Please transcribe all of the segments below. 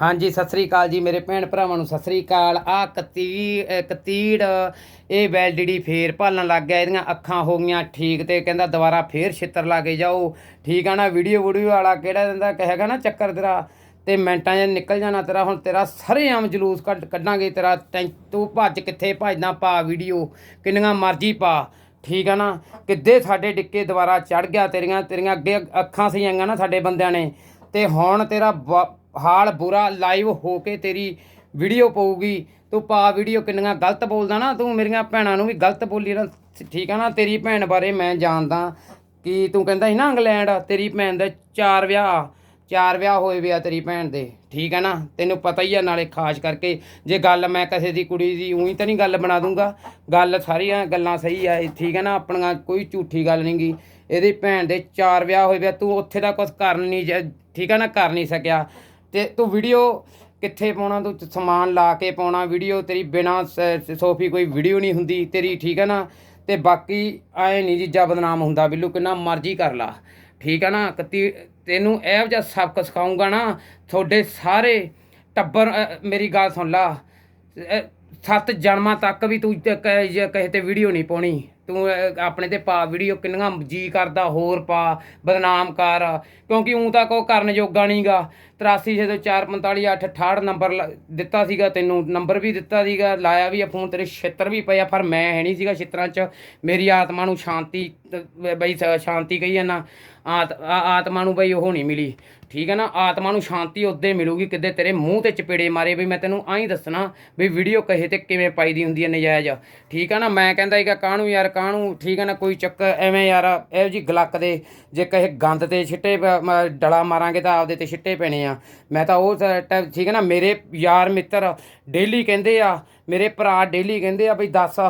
ਹਾਂਜੀ, ਸਤਿ ਸ੍ਰੀ ਅਕਾਲ ਜੀ ਮੇਰੇ ਭੈਣ ਭਰਾਵਾਂ ਨੂੰ, ਸਤਿ ਸ੍ਰੀ ਅਕਾਲ। ਆ ਕਤੀ ਕਤੀੜ, ਇਹ ਵੈਲਡਿਡੀ ਫੇਰ ਭਾਲਣ ਲੱਗ ਗਿਆ, ਇਹਦੀਆਂ ਅੱਖਾਂ ਹੋ ਗਈਆਂ ਠੀਕ ਤੇ ਕਹਿੰਦਾ ਦੁਬਾਰਾ ਫੇਰ ਛਿੱਤਰ ਲਾ ਕੇ ਜਾਓ। ਠੀਕ ਆ ਨਾ ਵੀਡੀਓ ਵੀਡੀਓ ਵਾਲਾ ਕਿਹੜਾ ਦਿੰਦਾ ਕਹੇਗਾ ਨਾ ਚੱਕਰ ਤੇਰਾ, ਤੇ ਮਿੰਟਾਂ 'ਚ ਨਿਕਲ ਜਾਣਾ ਤੇਰਾ, ਹੁਣ ਤੇਰਾ ਸਾਰੇ ਆਮ ਜਲੂਸ ਕੱਢ, ਕੱਢਾਂਗੇ ਤੇਰਾ, ਤੈਂ- ਤੂੰ ਭੱਜ ਕਿੱਥੇ ਭੱਜਦਾ ਪਾ ਵੀਡੀਓ ਕਿੰਨੀਆਂ ਮਰਜ਼ੀ ਪਾ। ਠੀਕ ਆ ਨਾ, ਕਿੱਦੇ ਸਾਡੇ ਡਿੱਕੇ ਦੁਬਾਰਾ ਚੜ ਗਿਆ ਤੇਰੀਆਂ ਤੇਰੀਆਂ ਅੱਗੇ ਅੱਖਾਂ ਸਈਆਂ ਨਾ ਸਾਡੇ ਬੰਦਿਆਂ ਨੇ, ਤੇ ਹੁਣ ਤੇਰਾ ਬ- ਹਾਲ ਬੁਰਾ ਲਾਈਵ ਹੋ ਕੇ ਤੇਰੀ ਵੀਡੀਓ ਪਊਗੀ। ਤੂੰ ਪਾ ਵੀਡੀਓ ਕਿੰਨੀਆਂ ਗਲਤ ਬੋਲਦਾ ਨਾ, ਤੂੰ ਮੇਰੀਆਂ ਭੈਣਾਂ ਨੂੰ ਵੀ ਗਲਤ ਬੋਲੀ ਨਾ, ਠੀਕ ਆ ਨਾ? ਤੇਰੀ ਭੈਣ ਬਾਰੇ ਮੈਂ ਜਾਣਦਾ ਕਿ ਤੂੰ ਕਹਿੰਦਾ ਸੀ ਨਾ ਇੰਗਲੈਂਡ, ਤੇਰੀ ਭੈਣ ਦੇ ਚਾਰ ਵਿਆਹ ਚਾਰ ਵਿਆਹ ਹੋਏ ਵਿਆ ਤੇਰੀ ਭੈਣ ਦੇ, ਠੀਕ ਹੈ ਨਾ? ਤੈਨੂੰ ਪਤਾ ਹੀ ਆ ਨਾਲੇ ਖਾਸ ਕਰਕੇ ਜੇ ਗੱਲ ਮੈਂ ਕਿਸੇ ਦੀ ਕੁੜੀ ਦੀ ਉਹੀ ਤਾਂ ਨਹੀਂ ਗੱਲ ਬਣਾ ਦੂੰਗਾ। ਗੱਲ ਸਾਰੀਆਂ ਗੱਲਾਂ ਸਹੀ ਆ ਠੀਕ ਹੈ ਨਾ? ਆਪਣੀਆਂ ਕੋਈ ਝੂਠੀ ਗੱਲ ਨਹੀਂ ਗੀ। ਇਹਦੀ ਭੈਣ ਦੇ ਚਾਰ ਵਿਆਹ ਹੋਏ ਵਿਆ ਤੂੰ ਉੱਥੇ ਦਾ ਕੁਝ ਕਰਨ ਨਹੀਂ ਜ- ਠੀਕ ਹੈ ਨਾ? ਕਰ ਨਹੀਂ ਸਕਿਆ। ਤੇ ਤੂੰ ਵੀਡੀਓ ਕਿੱਥੇ ਪਾਉਣਾ? ਤੂੰ ਸਮਾਨ ਲਾ ਕੇ ਪਾਉਣਾ ਵੀਡੀਓ ਤੇਰੀ ਬਿਨਾ ਸੋਫੀ ਕੋਈ ਵੀਡੀਓ ਨਹੀਂ ਹੁੰਦੀ, ਤੇਰੀ, ਠੀਕ ਹੈ ਨਾ? ਤੇ ਬਾਕੀ ਐ ਨਹੀਂ ਜੀਜਾ ਬਦਨਾਮ ਹੁੰਦਾ, ਬਿੱਲੂ, ਕਿੰਨਾ ਮਰਜ਼ੀ ਕਰ ਲਾ, ਠੀਕ ਹੈ ਨਾ? ਕਤੀ, ਤੈਨੂੰ ਇਹੋ ਜਿਹਾ ਸਬਕ ਸਿਖਾਉਂਗਾ ਨਾ, ਤੁਹਾਡੇ ਸਾਰੇ ਟੱਬਰ ਮੇਰੀ ਗੱਲ ਸੁਣ ਲਾ ਸੱਤ ਜਨਮਾਂ ਤੱਕ ਵੀ ਤੂੰ ਕਹੇ ਤੇ ਵੀਡੀਓ ਨਹੀਂ ਪਾਉਣੀ। ਤੂੰ ਆਪਣੇ ਤੇ ਪਾ ਵੀਡੀਓ ਕਿੰਨੀਆਂ ਜੀ ਕਰਦਾ, ਹੋਰ ਪਾ, ਬਦਨਾਮ ਕਰ। ਕਿਉਂਕਿ ਉਂ ਤਾਂ ਕੋ ਕਰਨ ਜੋਗਾ ਨਹੀਂਗਾ। 83 ਜਦੋਂ 445 68 ਨੰਬਰ ਲ- ਦਿੱਤਾ ਸੀਗਾ ਤੈਨੂੰ, ਨੰਬਰ ਵੀ ਦਿੱਤਾ ਸੀਗਾ, ਲਾਇਆ ਵੀ ਆ ਫੋਨ, ਤੇਰੇ ਛਿੱਤਰ ਵੀ ਪਏ ਆ, ਪਰ ਮੈਂ ਹੈ ਨਹੀਂ ਸੀਗਾ ਛਿੱਤਰਾਂ 'ਚ। ਮੇਰੀ ਆਤਮਾ ਨੂੰ ਸ਼ਾਂਤੀ ਬਈ, ਸ਼ਾਂਤੀ ਕਹੀ ਜਾਂਦਾ। ਆਤ ਆਤਮਾ ਨੂੰ ਬਈ ਉਹ ਨਹੀਂ ਮਿਲੀ। ਠੀਕ ਹੈ ਨਾ? ਆਤਮਾ ਨੂੰ ਸ਼ਾਂਤੀ ਉਦੋਂ ਮਿਲੂਗੀ, ਕਿਤੇ ਤੇਰੇ ਮੂੰਹ ਤੇ ਚਪੇੜੇ ਮਾਰੇ ਵੀ ਮੈਂ ਤੈਨੂੰ ਆਹੀ ਦੱਸਣਾ ਵੀ ਵੀਡੀਓ ਕਹੇ ਤੇ ਕਿਵੇਂ ਪਾਈ ਦੀ ਹੁੰਦੀ ਹੈ ਨਜਾਇਜ਼। ਠੀਕ ਹੈ ਨਾ? ਮੈਂ ਕਹਿੰਦਾ ਸੀਗਾ, ਕਾਹਨੂੰ ਯਾਰ, ਕਾਹਨੂੰ? ਠੀਕ ਹੈ ਨਾ? ਕੋਈ ਚੱਕਰ ਐਵੇਂ ਯਾਰ, ਇਹੋ ਜੀ ਗਲੱਕ ਦੇ ਜੇ ਕਹੇ ਗੰਦ ਤੇ ਛਿੱਟੇ ਪ- ਮ- ਡਲਾ ਮਾਰਾਂਗੇ ਤਾਂ ਆਪਦੇ ਤੇ ਛਿੱਟੇ ਪੈਣੇ ਆ। ਮੈਂ ਤਾਂ ਉਹ ਠੀਕ ਹੈ ਨਾ? ਮੇਰੇ ਯਾਰ ਮਿੱਤਰ ਡੇਲੀ ਕਹਿੰਦੇ ਆ, ਮੇਰੇ ਭਰਾ ਡੇਲੀ ਕਹਿੰਦੇ ਆ ਬਈ ਦੱਸ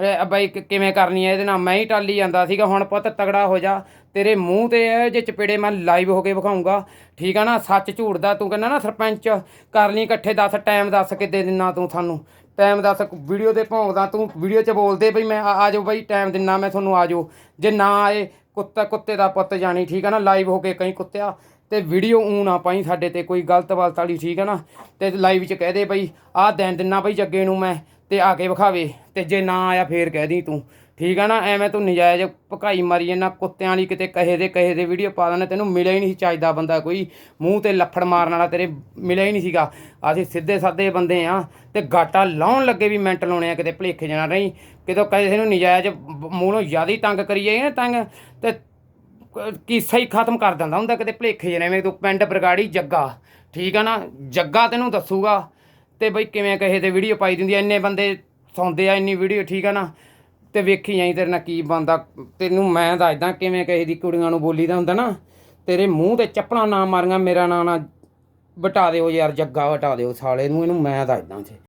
ਅਰੇ ਬਾਈ ਕਿਵੇਂ ਕਰਨੀ ਹੈ ਇਹਦੇ ਨਾਲ? ਮੈਂ ਹੀ ਟਾਲੀ ਜਾਂਦਾ ਸੀਗਾ, ਹੁਣ ਪੁੱਤ ਤਗੜਾ ਹੋ ਜਾ। ਤੇਰੇ ਮੂੰਹ ਤੇ ਇਹ ਜੇ ਚਪੇੜੇ ਮੈਂ ਲਾਈਵ ਹੋ ਕੇ ਵਿਖਾਉਂਗਾ। ਠੀਕ ਆ ਨਾ, ਸੱਚ ਝੂਠ ਦਾ ਤੂੰ ਕਹਿੰਦਾ ਨਾ ਸਰਪੰਚ, ਕਰ ਲਈ ਇਕੱਠੇ ਦੱਸ ਟਾਈਮ ਦੱਸ ਕਿੱਦੇ ਦਿਨਾ ਤੂੰ ਸਾਨੂੰ। ਟਾਈਮ ਦੱਸ ਵੀਡੀਓ ਤੇ ਭੌਂਕਦਾ ਤੂੰ ਵੀਡੀਓ 'ਚ ਬੋਲਦੇ ਬਈ ਮੈਂ, ਆ ਜਾਓ ਬਈ ਟਾਈਮ ਦਿਨਾ ਮੈਂ ਤੁਹਾਨੂੰ, ਆ ਜਾਓ। ਜੇ ਨਾ ਆਏ, ਕੁੱਤਾ ਕੁੱਤੇ ਦਾ ਪੁੱਤ ਜਾਣੀ, ਠੀਕ ਆ ਨਾ ਲਾਈਵ ਹੋ ਕੇ ਕਈ ਕੁੱਤਿਆ। ਤੇ ਵੀਡੀਓ ਊ ਨਾ ਪਾਈ ਸਾਡੇ ਤੇ ਕੋਈ ਗਲਤ ਵਲਤ ਵਾਲੀ, ਠੀਕ ਹੈ ਨਾ। ਤੇ ਲਾਈਵ 'ਚ ਕਹਿ ਦੇ ਬਈ, ਆਹ ਦਿਨ ਦਿਨਾ ਬਈ ਜੱਗੇ ਨੂੰ ਮੈਂ, ਤੇ ਆ ਕੇ ਵਿਖਾਵੇ। ਤੇ ਜੇ ਨਾ ਆਇਆ ਫੇਰ ਕਹਿ ਦੀ ਤੂੰ। ਠੀਕ ਹੈ ਨਾ, ਐਵੇਂ ਤੂੰ ਨਜਾਇਜ਼ ਭਕਾਈ ਮਾਰੀ ਜਾਂਦਾ, ਕੁੱਤਿਆਂ ਵਾਲੀ ਕਿਤੇ ਕਹੇ ਦੇ ਕਹੇ ਦੇ ਵੀਡੀਓ ਪਾ ਦੇਣਾ ਤੈਨੂੰ ਮਿਲਿਆ ਹੀ ਨਹੀਂ ਸੀ ਚਾਹੀਦਾ ਬੰਦਾ ਕੋਈ। ਮੂੰਹ ਤੇ ਲੱਫੜ ਮਾਰਨ ਵਾਲਾ ਤੇਰੇ ਮਿਲਿਆ ਹੀ ਨਹੀਂ ਸੀਗਾ। ਅਸੀਂ ਸਿੱਧੇ ਸਾਦੇ ਬੰਦੇ ਆ ਤੇ ਗਾਟਾ ਲਾਉਣ ਲੱਗੇ ਵੀ ਮਿੰਟ ਲਾਉਣੇ ਆ ਕਿਤੇ ਭਲੇਖੇ ਜਾਣਾ ਨਹੀਂ ਕਿਤੇ ਕਿਸੇ ਨੂੰ ਨਜਾਇਜ਼ ਬ- ਮੂੰਹੋਂ ਜ਼ਿਆਦਾ ਹੀ ਤੰਗ ਕਰੀ ਜਾਈਏ ਨਾ ਤੰਗ, ਤੇ ਕੀਸਾ ਹੀ ਖਤਮ ਕਰ ਦਿੰਦਾ ਹੁੰਦਾ ਕਿਤੇ ਭਲੇਖੇ ਜਿਹੇ ਐਵੇਂ ਤੂੰ ਪਿੰਡ ਬਰਗਾੜੀ ਜੱਗਾ। ਠੀਕ ਆ ਨਾ, ਜੱਗਾ ਤੈਨੂੰ ਦੱਸੂਗਾ। ਤੇ ਬਈ ਕਿਵੇਂ ਕਹੇ ਤੇ ਵੀਡੀਓ ਪਾਈ ਦਿੰਦੀ ਆ, ਇੰਨੇ ਬੰਦੇ ਸੌਂਦੇ ਆ, ਇੰਨੀ ਵੀਡੀਓ ਠੀਕ ਆ ਨਾ। ਤੇ ਵੇਖੀ ਜਾਈ ਤੇਰੇ ਨਾਲ ਕੀ ਬੰਦਾ ਤੈਨੂੰ ਮੈਂ ਦੱਸਦਾ ਕਿਵੇਂ ਕਹੇ ਦੀ ਕੁੜੀਆਂ ਨੂੰ ਬੋਲੀ ਦਾ ਹੁੰਦਾ ਨਾ। ਤੇਰੇ ਮੂੰਹ ਤੇ ਚੱਪਲਾਂ ਨਾ ਮਾਰੀਆਂ, ਮੇਰਾ ਨਾਂ ਨਾ ਵਟਾ ਦਿਓ ਯਾਰ, ਜੱਗਾ ਵਟਾ ਦਿਓ ਸਾਲੇ ਨੂੰ, ਇਹਨੂੰ ਮੈਂ ਦੱਸਦਾ ਜੀ